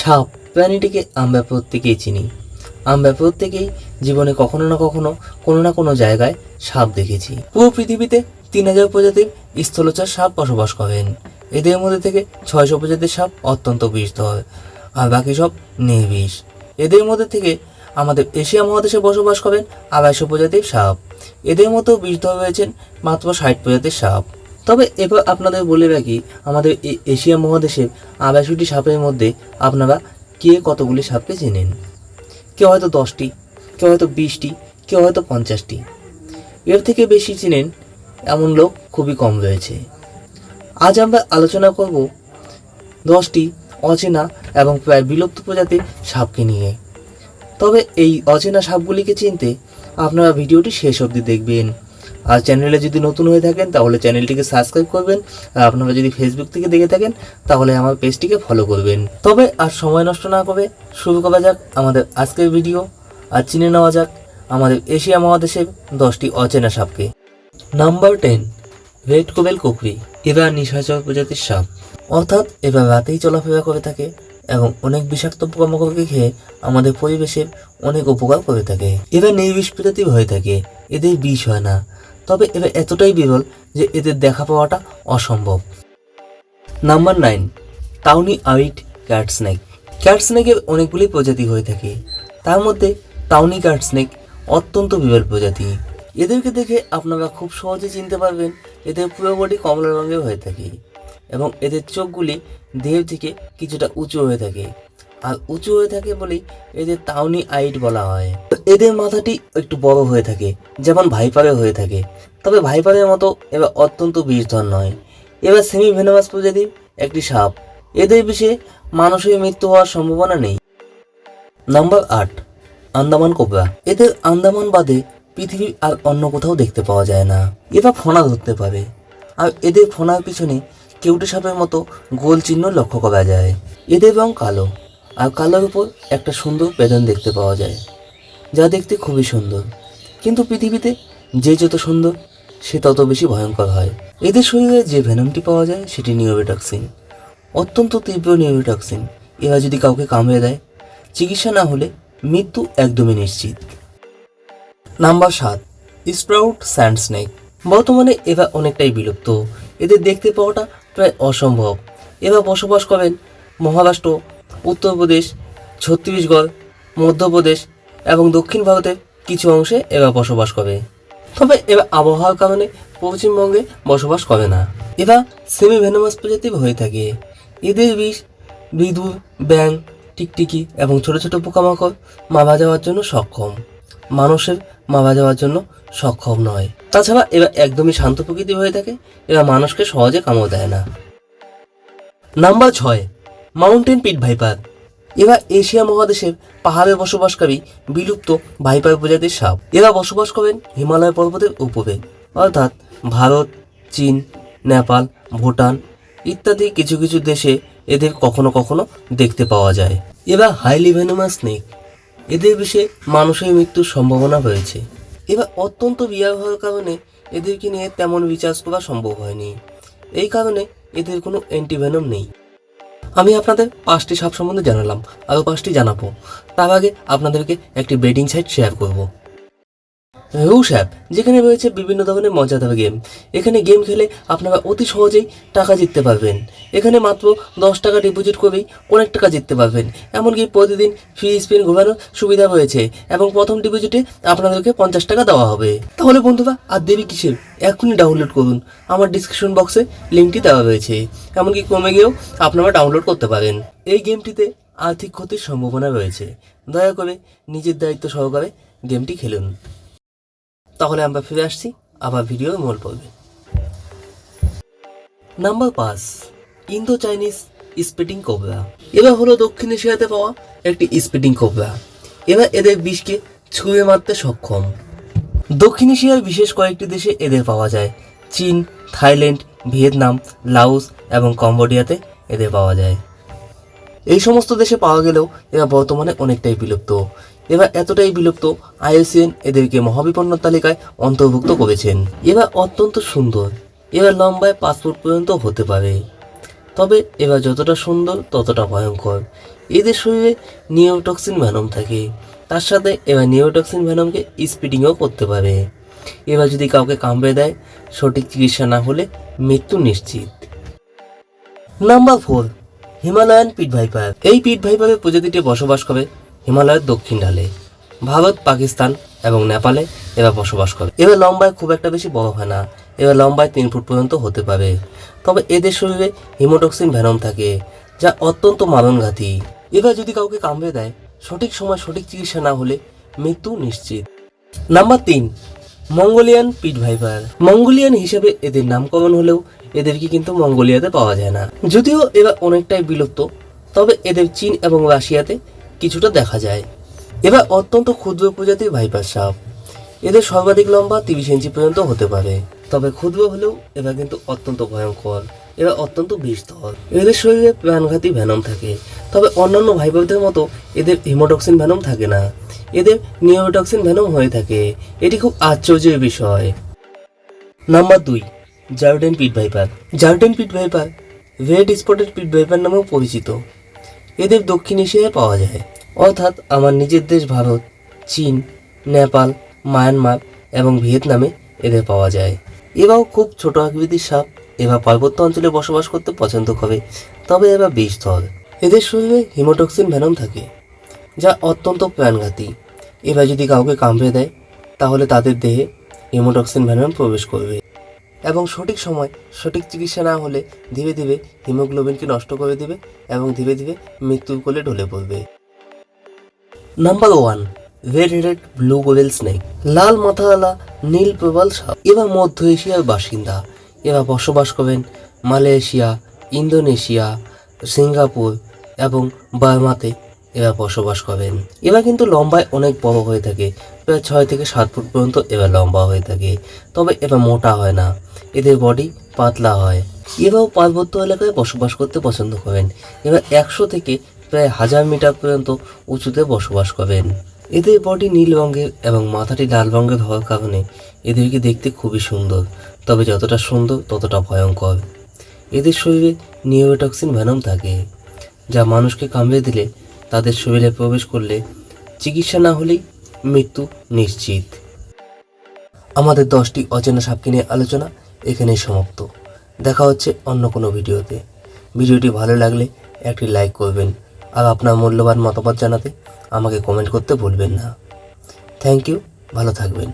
সাপ প্রাণীটিকে আমরা প্রত্যেকেই চিনি। আমরা প্রত্যেকেই জীবনে কখনো না কখনো কোনো না কোনো জায়গায় সাপ দেখেছি। পুরো পৃথিবীতে তিন হাজার প্রজাতির স্থলচার সাপ বসবাস করেন। এদের মধ্যে থেকে ছয়শো প্রজাতির সাপ অত্যন্ত বিষধর আর বাকি সব নির্বিষ। এদের মধ্যে থেকে আমাদের এশিয়া মহাদেশে বসবাস করেন আড়াইশো প্রজাতির সাপ। এদের মতো বিষধর রয়েছেন মাত্র ষাট প্রজাতির সাপ। তবে এবার আপনাদের বলে রাখি, আমাদের এশিয়া মহাদেশের আড়াইশোটি সাপের মধ্যে আপনারা কে কতগুলি সাপকে চেনেন? কেউ হয়তো দশটি, কেউ হয়তো বিশটি, কেউ হয়তো পঞ্চাশটি। এর থেকে বেশি চেনেন এমন লোক খুবই কম রয়েছে। আজ আমরা আলোচনা করব দশটি অচেনা এবং প্রায় বিলুপ্ত প্রজাতির সাপকে নিয়ে। তবে এই অচেনা সাপগুলিকে চিনতে আপনারা ভিডিওটি শেষ অবধি দেখবেন। আর চ্যানেলে যদি নতুন হয়ে থাকেন, তাহলে চ্যানেলটিকে সাবস্ক্রাইব করবেন। আর আপনারা যদি ফেসবুক থেকে দেখে থাকেন, তাহলে আমার পেজটিকে ফলো করবেন। তবে আর সময় নষ্ট না করে শুরু করা যাক আমাদের আজকের ভিডিও আর চিনে নেওয়া যাক আমাদের এশিয়া মহাদেশের দশটি অচেনা সাপকে। Number ten red coral kukri এরা নিশাচর প্রজাতির সাপ। অর্থাৎ এরা রাতেই চলাফেরা করে থাকে এবং অনেক বিষাক্ত পোকামাকড়কে খেয়ে আমাদের পরিবেশের অনেক উপকার করে থাকে। এরা নির্বিষ প্রজাতির হয়ে থাকে। এদের বিষ হয় না। তবে এরা এতটাই বিরল যে এদের দেখা পাওয়াটা অসম্ভব। নাম্বার নাইন টাউনি আউইট ক্যাট স্নেক ক্যাট স্নেকের অনেকগুলি প্রজাতি হয়ে থাকে। তার মধ্যে টাউনি ক্যাট স্নেক অত্যন্ত বিরল প্রজাতি। এদেরকে দেখে আপনারা খুব সহজে চিনতে পারবেন এদের পুরো বডি কমলা রঙের হয়ে থাকে এবং এদের চোখগুলি দেহের থেকে কিছুটা উঁচু হয়ে থাকে। আর উঁচু হয়ে থাকে বলেই এদের টাউনি আইট বলা হয়। এদের মাথাটি একটু বড় হয়ে থাকে, যেমন ভাইপারে হয়ে থাকে। তবে ভাইপারের মতো এবার অত্যন্ত বিষধর নয়। এবার সেমি ভেনামাস প্রজাতির একটি সাপ। এদের বিষয়ে মানুষের মৃত্যু হওয়ার সম্ভাবনা নেই। নাম্বার আট, আন্দামান কোবরা। এদের আন্দামান বাদে পৃথিবীর আর অন্য কোথাও দেখতে পাওয়া যায় না। এরা ফোনা ধরতে পারে। আর এদের ফোনার পিছনে কেউটে সাপের মতো গোল চিহ্ন লক্ষ্য করা যায়। এদের রং কালো। আর কালার উপর একটা সুন্দর বেদন দেখতে পাওয়া যায়, যা দেখতে খুবই সুন্দর। কিন্তু পৃথিবীতে যে যত সুন্দর, সে তত বেশি ভয়ঙ্কর হয়। এদের শরীরে যে ভেনমটি পাওয়া যায়, সেটি নিওবেটক্সিন অত্যন্ত তীব্র নিওবেটক্সিন এরা যদি কাউকে কামড়ে দেয়, চিকিৎসা না হলে মৃত্যু একদমই নিশ্চিত। নাম্বার সাত, স্প্রাউট স্যান্ড স্নেক। বর্তমানে এরা অনেকটাই বিলুপ্ত। এদের দেখতে পাওয়াটা প্রায় অসম্ভব। এরা বসবাস করেন মহারাষ্ট্র উত্তরপ্রদেশ, ছত্তিশগড়, মধ্যপ্রদেশ এবং দক্ষিণ ভারতের কিছু অংশে এরা বসবাস করে। তবে এরা আবহাওয়ার কারণে পশ্চিমবঙ্গে বসবাস করে না। এরা সেমি ভেনামাস প্রজাতির হয়ে থাকে। এদের বিষ, বিদুর ব্যাং টিকটিকি এবং ছোট ছোট পোকামাকড় মারা যাওয়ার জন্য সক্ষম। মানুষের মারা যাওয়ার জন্য সক্ষম নয়। তাছাড়া এরা একদমই শান্ত প্রকৃতি হয়ে থাকে। এরা মানুষকে সহজে কামড় দেয় না। নাম্বার ছয় মাউন্টেন পিট ভাইপার। এরা এশিয়া মহাদেশের পাহাড়ে বসবাসকারী বিলুপ্ত ভাইপার প্রজাতির সাপ। এরা বসবাস করেন হিমালয় পর্বতের উপরে। অর্থাৎ ভারত, চীন, নেপাল, ভুটান ইত্যাদি কিছু কিছু দেশে এদের কখনো কখনো দেখতে পাওয়া যায়। এরা হাইলি ভেনোমাস স্নেক এদের বিষয়ে মানুষের মৃত্যুর সম্ভাবনা রয়েছে। এবার অত্যন্ত বিয়ার হওয়ার কারণে এদেরকে নিয়ে তেমন রিচার্জ করা সম্ভব হয়নি। এই কারণে এদের কোনো অ্যান্টিভেনম নেই। আমি আপনাদের পাঁচটি সাপ সম্বন্ধে জানালাম, আরও পাঁচটি জানাব। তার আগে আপনাদেরকে একটি ব্রিডিং সাইট শেয়ার করব। অ্যাপ, যেখানে রয়েছে বিভিন্ন ধরনের মজাদার গেম এখানে গেম খেলে আপনারা অতি সহজেই টাকা জিততে পারবেন। এখানে মাত্র দশ টাকা ডিপোজিট করেই অনেক টাকা জিততে পারবেন। এমনকি প্রতিদিন ফ্রি স্পিন ঘোরানোর সুবিধা রয়েছে এবং প্রথম ডিপোজিটে আপনাদেরকে পঞ্চাশ টাকা দেওয়া হবে। তাহলে বন্ধুরা, আর দেরি কিসের? এখনই ডাউনলোড করুন। আমার ডিসক্রিপশন বক্সে লিঙ্কটি দেওয়া রয়েছে। এমনকি কমে গিয়েও আপনারা ডাউনলোড করতে পারেন। এই গেমটিতে আর্থিক ক্ষতির সম্ভাবনা রয়েছে। দয়া করে নিজের দায়িত্ব সহকারে গেমটি খেলুন। তাহলে আমরা ফিরে আসছি, আবার ভিডিও মূল পড়বে নাম্বার পাঁচ ইন্দো চাইনিজ স্পিডিং কোবরা। এরা হলো দক্ষিণ এশিয়াতে পাওয়া একটি স্পিডিং কোবরা। এরা এদের বিষকে ছুঁয়ে মারতে সক্ষম। দক্ষিণ এশিয়ার বিশেষ কয়েকটি দেশে এদের পাওয়া যায়। চীন, থাইল্যান্ড, ভিয়েতনাম লাউস এবং কম্বোডিয়াতে এদের পাওয়া যায়। এই সমস্ত দেশে পাওয়া গেলেও এরা বর্তমানে অনেকটাই বিলুপ্ত। এরা এতটাই বিলুপ্ত, আইএসএন এদেরকে মহাবিপন্ন তালিকায় অন্তর্ভুক্ত করেছেন। এবার অত্যন্ত সুন্দর। এবার লম্বায় পাসপোর্ট পর্যন্ত হতে পারে। তবে এবার যতটা সুন্দর, ততটা ভয়ঙ্কর। এদের শরীরে নিওটক্সিন ভ্যানম থাকে। তার সাথে এবার নিওটক্সিন ভ্যানমকে স্পিডিংও করতে পারে। এবার যদি কাউকে কামড়ে দেয়, সঠিক চিকিৎসা না হলে মৃত্যু নিশ্চিত। Number four Himalayan pit viper এই পিট ভাইপারের প্রজাতিটি বসবাস করে। হিমালয়ের দক্ষিণ ঢালে ভারত, পাকিস্তান এবং নেপালে এরা বসবাস করে। এবার লম্বায় খুব একটা বেশি বড় হয় না। এবার লম্বায় তিন ফুট পর্যন্ত হতে পারে। তবে এদের শরীরে হিমোটক্সিন ভ্যানম থাকে, যা অত্যন্ত মারণঘাতী। এবার যদি কাউকে কামড়ে দেয়, সঠিক সময় সঠিক চিকিৎসা না হলে মৃত্যু নিশ্চিত। নাম্বার তিন, মঙ্গোলিয়ান পিট ভাইপার। মঙ্গোলিয়ান হিসেবে এদের নামকরণ হলেও এদেরকে কিন্তু মঙ্গোলিয়াতে পাওয়া যায় না। যদিও এরা অনেকটাই বিলুপ্ত, তবে এদের চীন এবং রাশিয়াতে কিছুটা দেখা যায়। এবার অত্যন্ত ক্ষুদ্র প্রজাতির ভাইপার সাপ। এদের সর্বাধিক লম্বা তিরিশ ইঞ্চি পর্যন্ত হতে পারে। তবে ক্ষুদ্র হলেও এরা কিন্তু অত্যন্ত ভয়ঙ্কর। এরা অত্যন্ত বিষধর। এদের শরীরে প্রাণঘাতী ভ্যানম থাকে। তবে অন্যান্য ভাইপারদের মতো এদের হিমোটক্সিন ভ্যানম থাকে না। এদের নিওটক্সিন ভ্যানম হয়ে থাকে। এটি খুব আশ্চর্যের বিষয়। নাম্বার দুই, Jerdon pit viper. Jerdon pit viper red spotted pit viper নামেও পরিচিত। এদের দক্ষিণ এশিয়ায় পাওয়া যায়। অর্থাৎ আমার নিজের দেশ ভারত, চীন, নেপাল, মায়ানমার এবং ভিয়েতনামে এদের পাওয়া যায়। এরাও খুব ছোট আকৃতির সাপ, এরা পার্বত্য অঞ্চলে বসবাস করতে পছন্দ করে, তবে এবার এরা বিষধর এদের শরীরে হিমোটক্সিন ভ্যানম থাকে, যা অত্যন্ত প্রাণঘাতী। এবার যদি কাউকে কামড়ে দেয়, তাহলে তাদের দেহে হিমোটক্সিন ভ্যানম প্রবেশ করবে। এবং সঠিক সময় সঠিক চিকিৎসা না হলে ধীরে ধীরে হিমোগ্লোবিনকে নষ্ট করে দেবে এবং ধীরে ধীরে মৃত্যুর কোলে ঢলে পড়বে। Number one red headed blue coral snake লাল মাথাওয়ালা, নীল প্রবাল সাপ, এবার মধ্য এশিয়ার বাসিন্দা। এরা বসবাস করেন মালয়েশিয়া, ইন্দোনেশিয়া, সিঙ্গাপুর এবং বার্মাতে। এরা বসবাস করেন। এরা কিন্তু লম্বায় অনেক বড় হয়ে থাকে। প্রায় ছয় থেকে সাত ফুট পর্যন্ত এরা লম্বা হয়ে থাকে। তবে এরা মোটা হয় না। এদের বডি পাতলা হয়। এরাও পার্বত্য এলাকায় বসবাস করতে পছন্দ করেন। এবার একশো থেকে প্রায় হাজার মিটার পর্যন্ত উঁচুতে বসবাস করেন। এদের বডি নীল রঙের এবং মাথাটি লাল রঙের হওয়ার কারণে এদেরকে দেখতে খুবই সুন্দর। তবে যতটা সুন্দর, ততটা ভয়ঙ্কর। এদের শরীরে নিওটক্সিন ভ্যানম থাকে, যা মানুষকে কামড়ে দিলে তাদের শরীরে প্রবেশ করলে চিকিৎসা না হলেই মৃত্যু নিশ্চিত। আমাদের দশটি অচেনা সাপকে নিয়ে আলোচনা এখানেই সমাপ্ত। দেখা হচ্ছে অন্য কোনো ভিডিওতে। ভিডিওটি ভালো লাগলে একটি লাইক করবেন আর আপনার মূল্যবান মতামত জানাতে আমাকে কমেন্ট করতে ভুলবেন না। থ্যাংক ইউ, ভালো থাকবেন।